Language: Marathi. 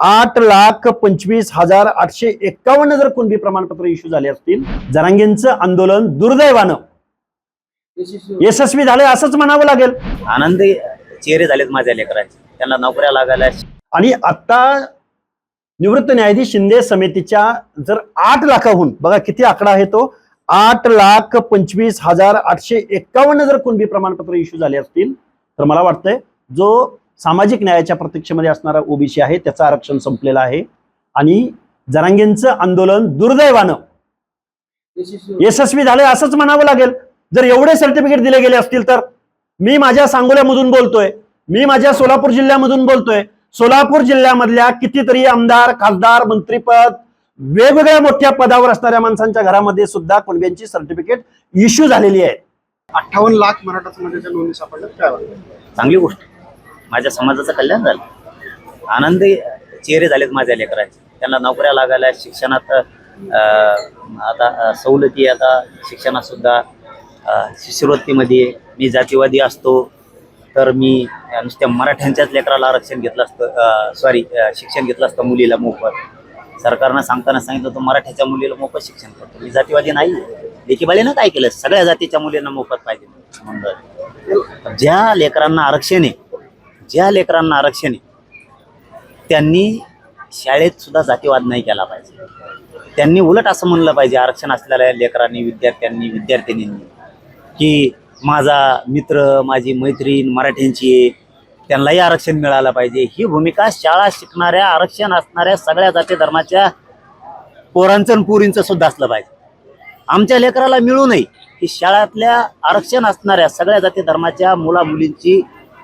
आठ लाख पंचवीस हजार आठशे एक्कावन्न जर कुणबी प्रमाणपत्र इश्यू झाले असतील जरांगेंचं आंदोलन दुर्दैवानं यशस्वी. झालंय असंच म्हणावं लागेल. आनंदी चेहरे झालेत माझ्या लेकरांचे. त्यांना नोकऱ्या लागायला आणि आता निवृत्त न्यायाधीश शिंदे समितीच्या जर आठ लाखाहून बघा किती आकडा आहे तो आठ लाख पंचवीस हजार आठशे एक्कावन्न जर कुणबी प्रमाणपत्र इश्यू झाले असतील तर मला वाटतंय जो सामाजिक न्यायाच्या प्रतीक्षेमध्ये असणारा ओबीसी आहे त्याचं आरक्षण संपलेलं आहे. आणि जरांगेंचं आंदोलन दुर्दैवानं यशस्वी झालंय असंच म्हणावं लागेल. जर एवढे सर्टिफिकेट दिले गेले असतील तर मी माझ्या सांगोल्यामधून बोलतोय मी माझ्या सोलापूर जिल्ह्यामधून बोलतोय. सोलापूर जिल्ह्यामधल्या कितीतरी आमदार खासदार मंत्रीपद वेगवेगळ्या मोठ्या पदावर असणाऱ्या माणसांच्या घरामध्ये सुद्धा कुणब्यांची सर्टिफिकेट इश्यू झालेली आहे. अठ्ठावन्न लाख मराठा समाजाच्या नोंदी वाटतं? चांगली गोष्ट. माझ्या समाजाचं कल्याण झालं. आनंदी चेहरे झालेत माझ्या लेकरांचे. त्यांना नोकऱ्या लागायला शिक्षणात आता सवलती आता शिक्षणात सुद्धा शिष्यवृत्तीमध्ये मी जातीवादी असतो तर मी नुसत्या मराठ्यांच्याच लेकराला आरक्षण घेतलं असतं सॉरी शिक्षण घेतलं असतं मुलीला मोफत. सरकारनं सांगताना सांगितलं होतं मराठ्याच्या मुलीला मोफत शिक्षण करतो. मी जातीवादी नाही लेखीबालीनं काय केलं? सगळ्या जातीच्या मुलींना मोफत पाहिजे. म्हणलं ज्या लेकरांना आरक्षण आहे ज्या लेकरांना आरक्षण आहे त्यांनी शाळेत सुद्धा जातीवाद नाही केला पाहिजे. त्यांनी उलट असं म्हणलं पाहिजे आरक्षण असलेल्या लेकरांनी विद्यार्थ्यांनी विद्यार्थिनींनी की माझा मित्र माझी मैत्रीण मराठ्यांची आहे त्यांनाही आरक्षण मिळालं पाहिजे. ही भूमिका शाळा शिकणाऱ्या आरक्षण असणाऱ्या सगळ्या जाती धर्माच्या पोरांचं आणि पुरींचं सुद्धा असलं पाहिजे. आमच्या लेकराला मिळू नये ही शाळातल्या आरक्षण असणाऱ्या सगळ्या जाती धर्माच्या मुला मुलींची